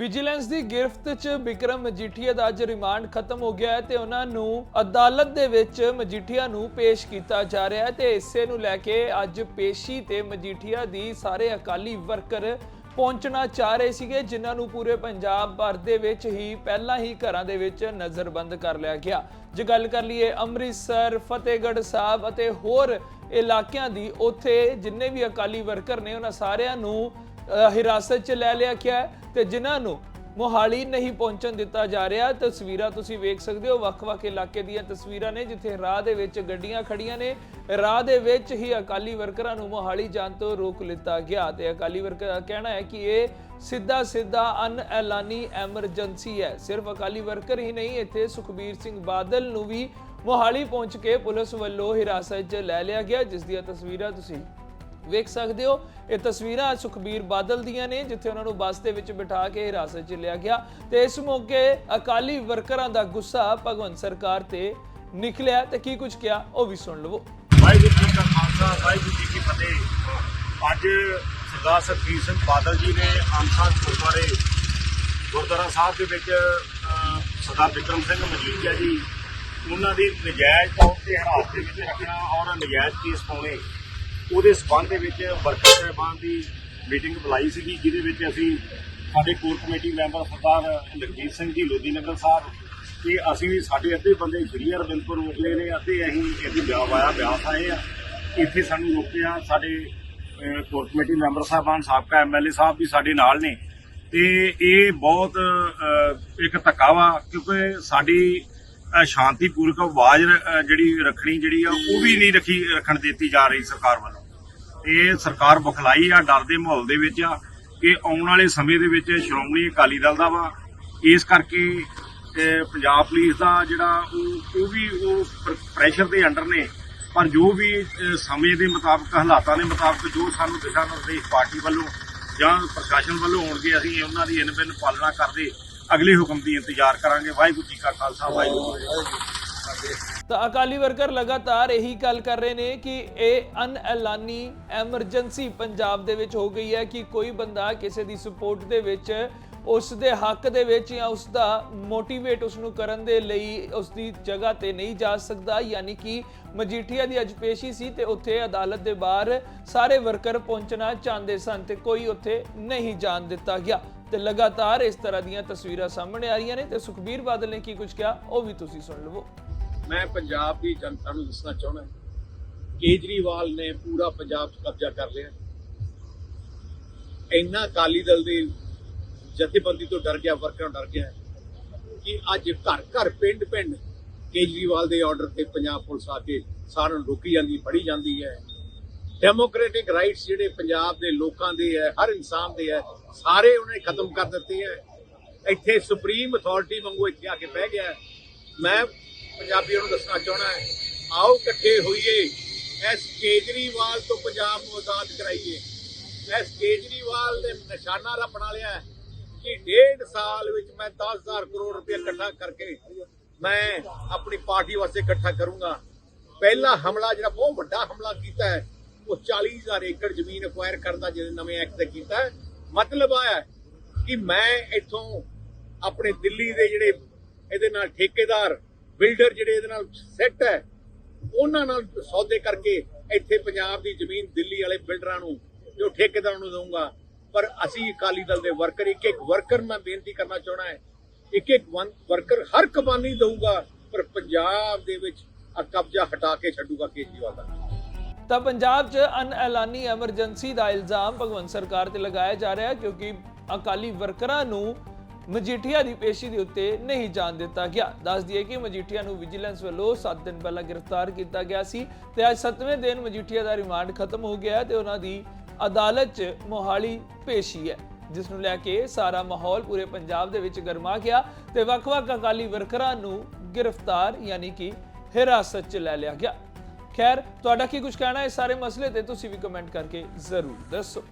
Vigilance ਦੀ ਗ੍ਰਿਫ਼ਤ 'ਚ ਵਿਕਰਮ ਮਜੀਠੀਆ ਦਾ ਅੱਜ remand ਖਤਮ ਹੋ ਗਿਆ ਹੈ ਤੇ ਉਹਨਾਂ ਨੂੰ ਅਦਾਲਤ ਦੇ ਵਿੱਚ ਮਜੀਠੀਆ ਨੂੰ ਪੇਸ਼ ਕੀਤਾ ਜਾ ਰਿਹਾ ਹੈ ਤੇ ਇਸੇ ਨੂੰ ਲੈ ਕੇ ਅੱਜ ਪੇਸ਼ੀ ਤੇ ਮਜੀਠੀਆ ਦੀ ਸਾਰੇ ਅਕਾਲੀ ਵਰਕਰ ਪਹੁੰਚਣਾ ਚਾਹ ਰਹੇ ਸੀਗੇ, ਜਿਨ੍ਹਾਂ ਨੂੰ ਪੂਰੇ ਪੰਜਾਬ ਭਰ ਦੇ ਵਿੱਚ ਹੀ ਪਹਿਲਾਂ ਹੀ ਘਰਾਂ ਦੇ ਵਿੱਚ ਨਜ਼ਰਬੰਦ ਕਰ ਲਿਆ ਗਿਆ। ਜੇ ਗੱਲ ਕਰ ਲਈਏ ਅੰਮ੍ਰਿਤਸਰ, ਫਤਿਹਗੜ੍ਹ ਸਾਹਿਬ ਅਤੇ ਹੋਰ ਇਲਾਕਿਆਂ ਦੀ, ਉੱਥੇ ਜਿੰਨੇ ਵੀ ਅਕਾਲੀ ਵਰਕਰ ਨੇ, ਉਹਨਾਂ ਸਾਰਿਆਂ ਨੂੰ ਹਿਰਾਸਤ 'ਚ ਲੈ ਲਿਆ ਗਿਆ ਹੈ। ਤੇ ਜਿਨ੍ਹਾਂ ਨੂੰ ਮੋਹਾਲੀ ਨਹੀਂ ਪਹੁੰਚਣ ਦਿੱਤਾ ਜਾ ਰਿਹਾ, ਤਸਵੀਰਾਂ ਤੁਸੀਂ ਵੇਖ ਸਕਦੇ ਹੋ, ਵੱਖ-ਵੱਖ ਇਲਾਕੇ ਦੀਆਂ ਤਸਵੀਰਾਂ ਨੇ, ਜਿੱਥੇ ਰਾਹ ਦੇ ਵਿੱਚ ਗੱਡੀਆਂ ਖੜੀਆਂ ਨੇ। ਰਾਹ ਦੇ ਵਿੱਚ ਹੀ ਅਕਾਲੀ ਵਰਕਰਾਂ ਨੂੰ ਮੋਹਾਲੀ ਜਾਣ ਤੋਂ ਰੋਕ ਲਿੱਤਾ ਗਿਆ ਤੇ ਅਕਾਲੀ ਵਰਕਰ ਦਾ ਕਹਿਣਾ ਹੈ ਕਿ ਇਹ ਸਿੱਧਾ ਸਿੱਧਾ ਅਨਐਲਾਨੀ ਐਮਰਜੈਂਸੀ ਹੈ। ਸਿਰਫ ਅਕਾਲੀ ਵਰਕਰ ਹੀ ਨਹੀਂ, ਇੱਥੇ ਸੁਖਬੀਰ ਸਿੰਘ ਬਾਦਲ ਨੂੰ ਵੀ ਮੋਹਾਲੀ ਪਹੁੰਚ ਕੇ ਪੁਲਿਸ ਵੱਲੋਂ ਹਿਰਾਸਤ 'ਚ ਲੈ ਲਿਆ ਗਿਆ, ਜਿਸ ਦੀਆਂ ਤਸਵੀਰਾਂ ਤੁਸੀਂ ਵੇਖ ਸਕਦੇ ਹੋ। ਇਹ ਤਸਵੀਰਾਂ ਸੁਖਬੀਰ ਬਾਦਲ ਦੀਆਂ ਨੇ, ਜਿੱਥੇ ਉਹਨਾਂ ਨੂੰ ਬੱਸ ਦੇ ਵਿੱਚ ਬਿਠਾ ਕੇ ਹਿਰਾਸਤ 'ਚ ਲਿਆ ਗਿਆ। ਤੇ ਇਸ ਮੌਕੇ ਅਕਾਲੀ ਵਰਕਰਾਂ ਦਾ ਗੁੱਸਾ ਭਗਵੰਤ ਸਰਕਾਰ ਤੇ ਨਿਕਲਿਆ। ਤੇ ਕੀ ਕੁਝ ਕਿਹਾ, ਉਹ ਵੀ ਸੁਣ ਲਵੋ। ਵਾਹਿਗੁਰੂ ਜੀ ਕਾ ਖਾਲਸਾ, ਵਾਹਿਗੁਰੂ ਜੀ ਕੀ ਫਤਿਹ। ਅੱਜ ਸਰਦਾਰ ਸੁਖਬੀਰ ਸਿੰਘ ਬਾਦਲ ਜੀ ਨੇ ਆਮਸਾਦ ਗੁਰਦੁਆਰੇ, ਗੁਰਦੁਆਰਾ ਸਾਹਿਬ ਦੇ ਵਿੱਚ ਸਰਦਾਰ ਵਿਕਰਮ ਸਿੰਘ ਮਜੀਠੀਆ ਜੀ, ਉਹਨਾਂ ਦੀ ਨਜਾਇਜ਼ ਤੌਰ ਤੇ ਹਰਾਸ ਦੇ ਵਿੱਚ ਰੱਖਣਾ ਔਰ ਨਜਾਇਜ਼ ਕੇਸ ਪਾਉਣੇ। ਉਹਦੇ ਸਬੰਧ ਦੇ ਵਿੱਚ ਵਰਕਰ ਸਾਹਿਬਾਨ ਦੀ ਮੀਟਿੰਗ ਬੁਲਾਈ ਸੀਗੀ, ਜਿਹਦੇ ਵਿੱਚ ਅਸੀਂ ਸਾਡੇ core committee member Sardar Lakhjit Singh ji, Lodhi Nagar ਸਾਹਿਬ ਤੇ ਅਸੀਂ ਵੀ ਸਾਡੇ ਅੱਧੇ ਬੰਦੇ ਸ਼੍ਰੀ ਅਰਬਿੰਦਪੁਰ ਰੋਕਲੇ ਨੇ ਅੱਧੇ ਅਸੀਂ ਇੱਥੇ ਬਿਆਹ ਆਇਆ ਬਿਆਸ ਆਏ ਆ। ਇੱਥੇ ਸਾਨੂੰ ਰੋਕਿਆ, ਸਾਡੇ ਕੋਰ ਕਮੇਟੀ ਮੈਂਬਰ ਸਾਹਿਬਾਨ, ਸਾਬਕਾ ਐਮਐਲਏ ਸਾਹਿਬ ਵੀ ਸਾਡੇ ਨਾਲ ਨੇ। ਤੇ ਇਹ ਬਹੁਤ ਇੱਕ ਧੱਕਾ ਵਾ, ਕਿਉਂਕਿ ਸਾਡੀ ਅਹ, ਸ਼ਾਂਤੀਪੂਰਵਕ ਆਵਾਜ਼ ਜਿਹੜੀ ਰੱਖਣੀ ਜਿਹੜੀ ਆ ਉਹ ਵੀ ਨਹੀਂ ਰੱਖੀ ਰੱਖਣ ਦਿੱਤੀ ਜਾ ਰਹੀ ਸਰਕਾਰ ਵੱਲੋਂ। ਇਹ ਸਰਕਾਰ ਬਖਲਾਈ ਆ ਡਰ ਦੇ ਮਾਹੌਲ ਦੇ ਵਿੱਚ ਆ ਕਿ ਆਉਣ ਵਾਲੇ ਸਮੇਂ ਦੇ ਵਿੱਚ ਸ਼੍ਰੋਮਣੀ ਅਕਾਲੀ ਦਲ ਦਾ ਵਾ ਇਸ ਕਰਕੇ ਪੰਜਾਬ ਪੁਲਿਸ ਦਾ ਜਿਹੜਾ ਉਹ ਉਹ ਵੀ ਉਹ ਪ੍ਰੈਸ਼ਰ ਦੇ ਅੰਡਰ ਨੇ। ਪਰ ਜੋ ਵੀ ਸਮੇਂ ਦੇ ਮੁਤਾਬਕ ਹਾਲਾਤਾਂ ਦੇ ਮੁਤਾਬਕ ਜੋ ਸਾਨੂੰ ਦਿਸ਼ਾ ਨਿਰਦੇਸ਼ ਪਾਰਟੀ ਵੱਲੋਂ ਜਾਂ ਪ੍ਰਸ਼ਾਸਨ ਵੱਲੋਂ ਹੋਣਗੇ ਅਸੀਂ ਉਹਨਾਂ ਦੀ ਇਨਬਿਨ ਪਾਲਣਾ ਕਰਦੇ ਅਗਲੇ ਹੁਕਮ ਦੀ ਇੰਤਜ਼ਾਰ ਕਰਾਂਗੇ। ਵਾਹਿਗੁਰੂ ਜੀ ਕਾ ਖਾਲਸਾ, ਵਾਹਿਗੁਰੂ ਜੀ ਕੀ ਫਤਿਹ। ਤਾਂ ਅਕਾਲੀ ਵਰਕਰ ਲਗਾਤਾਰ ਇਹੀ ਗੱਲ ਕਰ ਰਹੇ ਨੇ ਕਿ ਇਹ ਅਨਐਲਾਨੀ ਐਮਰਜੈਂਸੀ ਪੰਜਾਬ ਦੇ ਵਿੱਚ ਹੋ ਗਈ ਹੈ ਕਿ ਕੋਈ ਬੰਦਾ ਕਿਸੇ ਦੀ ਸਪੋਰਟ ਦੇ ਵਿੱਚ, ਉਸ ਦੇ ਹੱਕ ਦੇ ਵਿੱਚ ਜਾਂ ਉਸ ਦਾ ਮੋਟੀਵੇਟ ਉਸ ਨੂੰ ਕਰਨ ਦੇ ਲਈ ਉਸ ਦੀ ਜਗ੍ਹਾ ਤੇ ਨਹੀਂ ਜਾ ਸਕਦਾ। ਯਾਨੀ ਕਿ ਮਜੀਠੀਆ ਦੀ ਅੱਜ ਪੇਸ਼ੀ ਸੀ ਤੇ ਉੱਥੇ ਅਦਾਲਤ ਦੇ ਬਾਹਰ ਸਾਰੇ ਵਰਕਰ ਪਹੁੰਚਣਾ ਚਾਹੁੰਦੇ ਸਨ ਤੇ ਕੋਈ ਉੱਥੇ ਨਹੀਂ ਜਾਣ ਦਿੱਤਾ ਗਿਆ। ਤੇ ਲਗਾਤਾਰ ਇਸ ਤਰ੍ਹਾਂ ਦੀਆਂ ਤਸਵੀਰਾਂ ਸਾਹਮਣੇ ਆ ਰਹੀਆਂ ਨੇ ਤੇ ਸੁਖਬੀਰ ਬਾਦਲ ਨੇ ਕੀ ਕੁਝ ਕਿਹਾ, ਉਹ ਵੀ ਤੁਸੀਂ ਸੁਣ ਲਵੋ। ਮੈਂ ਪੰਜਾਬ ਦੀ ਜਨਤਾ ਨੂੰ ਦੱਸਣਾ ਚਾਹੁੰਦਾ ਕੇਜਰੀਵਾਲ ਨੇ ਪੂਰਾ ਪੰਜਾਬ 'ਚ ਕਬਜ਼ਾ ਕਰ ਲਿਆ। ਇੰਨਾ ਅਕਾਲੀ ਦਲ ਦੀ ਜਥੇਬੰਦੀ ਤੋਂ ਡਰ ਗਿਆ, ਵਰਕਰਾਂ ਡਰ ਗਿਆ ਕਿ ਅੱਜ ਘਰ ਘਰ ਪਿੰਡ ਪਿੰਡ ਕੇਜਰੀਵਾਲ ਦੇ ਆਰਡਰ ਤੇ ਪੰਜਾਬ ਪੁਲਿਸ ਆ ਕੇ ਸਾਰਿਆਂ ਨੂੰ ਰੋਕੀ ਜਾਂਦੀ, ਫੜੀ ਜਾਂਦੀ ਹੈ। ਡੈਮੋਕ੍ਰੈਟਿਕ ਰਾਈਟਸ ਜਿਹੜੇ ਪੰਜਾਬ ਦੇ ਲੋਕਾਂ ਦੇ ਹੈ, ਹਰ ਇਨਸਾਨ ਦੇ ਹੈ, ਸਾਰੇ ਉਹਨੇ ਖਤਮ ਕਰ ਦਿੱਤੇ ਹੈ। ਇੱਥੇ ਸੁਪਰੀਮ ਅਥਾਰਟੀ ਵਾਂਗੂ ਇੱਥੇ ਆ ਕੇ ਬਹਿ ਗਿਆ ਮੈਂ ਪੰਜਾਬੀਆਂ ਨੂੰ ਦੱਸਣਾ ਚਾਹਣਾ ਹੈ, ਆਓ ਇਕੱਠੇ ਹੋਈਏ, ਇਸ ਕੇਜਰੀਵਾਲ ਤੋਂ ਪੰਜਾਬ ਨੂੰ ਆਜ਼ਾਦ ਕਰਾਈਏ। ਇਸ ਕੇਜਰੀਵਾਲ ਦੇ ਨਿਸ਼ਾਨਾ ਰੱਬ ਬਣਾ ਲਿਆ ਕਿ ਡੇਢ ਸਾਲ ਵਿੱਚ ਮੈਂ 10000 ਕਰੋੜ ਰੁਪਏ ਇਕੱਠਾ ਕਰਕੇ ਮੈਂ ਆਪਣੀ ਪਾਰਟੀ ਵਾਸਤੇ ਇਕੱਠਾ ਕਰੂੰਗਾ। ਪਹਿਲਾ ਹਮਲਾ ਜਿਹੜਾ ਬਹੁਤ ਵੱਡਾ ਹਮਲਾ ਕੀਤਾ ਹੈ ਉਹ 40000 ਏਕੜ ਜ਼ਮੀਨ ਅਕਵਾਇਰ ਕਰਨ ਦਾ ਜਿਹੜੇ ਨਵੇਂ ਐਕਟ ਤੇ ਕੀਤਾ ਮਤਲਬ ਆ ਹੈ ਕਿ ਮੈਂ ਇੱਥੋਂ ਆਪਣੇ ਦਿੱਲੀ ਦੇ ਜਿਹੜੇ ਇਹਦੇ ਨਾਲ ਠੇਕੇਦਾਰ, ਬਿਲਡਰ ਜਿਹੜੇ ਇਹਦੇ ਨਾਲ ਸੈੱਟ ਹੈ, ਉਹਨਾਂ ਨਾਲ ਸੌਦੇ ਕਰਕੇ ਇੱਥੇ ਪੰਜਾਬ ਦੀ ਜ਼ਮੀਨ ਦਿੱਲੀ ਵਾਲੇ ਬਿਲਡਰਾਂ ਨੂੰ, ਜੋ ਠੇਕੇਦਾਰਾਂ ਨੂੰ ਦਊਂਗਾ। ਪਰ ਅਸੀਂ ਅਕਾਲੀ ਦਲ ਦੇ ਵਰਕਰ ਇੱਕ ਇੱਕ ਵਰਕਰ ਮੈਂ ਬੇਨਤੀ ਕਰਨਾ ਚਾਹਣਾ ਹੈ ਇੱਕ ਇੱਕ ਵਰਕਰ ਹਰ ਕੁਰਬਾਨੀ ਦਊਗਾ, ਪਰ ਪੰਜਾਬ ਦੇ ਵਿੱਚ ਕਬਜ਼ਾ ਹਟਾ ਕੇ ਛੱਡੂਗਾ ਕੇਜਰੀਵਾਲ ਦਾ। ਤਾਂ ਪੰਜਾਬ 'ਚ ਅਨਐਲਾਨੀ ਐਮਰਜੈਂਸੀ ਦਾ ਇਲਜ਼ਾਮ ਭਗਵੰਤ ਸਰਕਾਰ ਤੇ ਲਗਾਇਆ ਜਾ ਰਿਹਾ ਕਿਉਂਕਿ ਅਕਾਲੀ ਵਰਕਰਾਂ ਨੂੰ ਮਜੀਠੀਆ ਦੀ ਪੇਸ਼ੀ ਦੇ ਉੱਤੇ ਨਹੀਂ ਜਾਣ ਦਿੱਤਾ ਗਿਆ। ਦੱਸ ਦਈਏ ਕਿ ਮਜੀਠੀਆ ਨੂੰ ਵਿਜੀਲੈਂਸ ਵੱਲੋਂ 7 ਦਿਨ ਪਹਿਲਾਂ ਗ੍ਰਿਫਤਾਰ ਕੀਤਾ ਗਿਆ ਸੀ ਤੇ ਅੱਜ 7ਵੇਂ ਦਿਨ ਮਜੀਠੀਆ ਦਾ ਰਿਮਾਂਡ ਖਤਮ ਹੋ ਗਿਆ ਹੈ ਤੇ ਉਹਨਾਂ ਦੀ ਅਦਾਲਤ 'ਚ ਮੋਹਾਲੀ ਪੇਸ਼ੀ ਹੈ, ਜਿਸ ਨੂੰ ਲੈ ਕੇ ਸਾਰਾ ਮਾਹੌਲ ਪੂਰੇ ਪੰਜਾਬ ਦੇ ਵਿੱਚ ਗਰਮਾ ਗਿਆ ਤੇ ਵੱਖ-ਵੱਖ ਅਕਾਲੀ ਵਰਕਰਾਂ ਨੂੰ ਗ੍ਰਿਫਤਾਰ ਯਾਨੀ ਕਿ ਹਿਰਾਸਤ 'ਚ ਲੈ ਲਿਆ ਗਿਆ। ਖੈਰ, ਤੁਹਾਡਾ ਕੀ ਕੁਝ ਕਹਿਣਾ ਇਸ ਸਾਰੇ ਮਸਲੇ ਤੇ ਤੁਸੀਂ ਵੀ ਕਮੈਂਟ ਕਰਕੇ ਜ਼ਰੂਰ ਦੱਸੋ।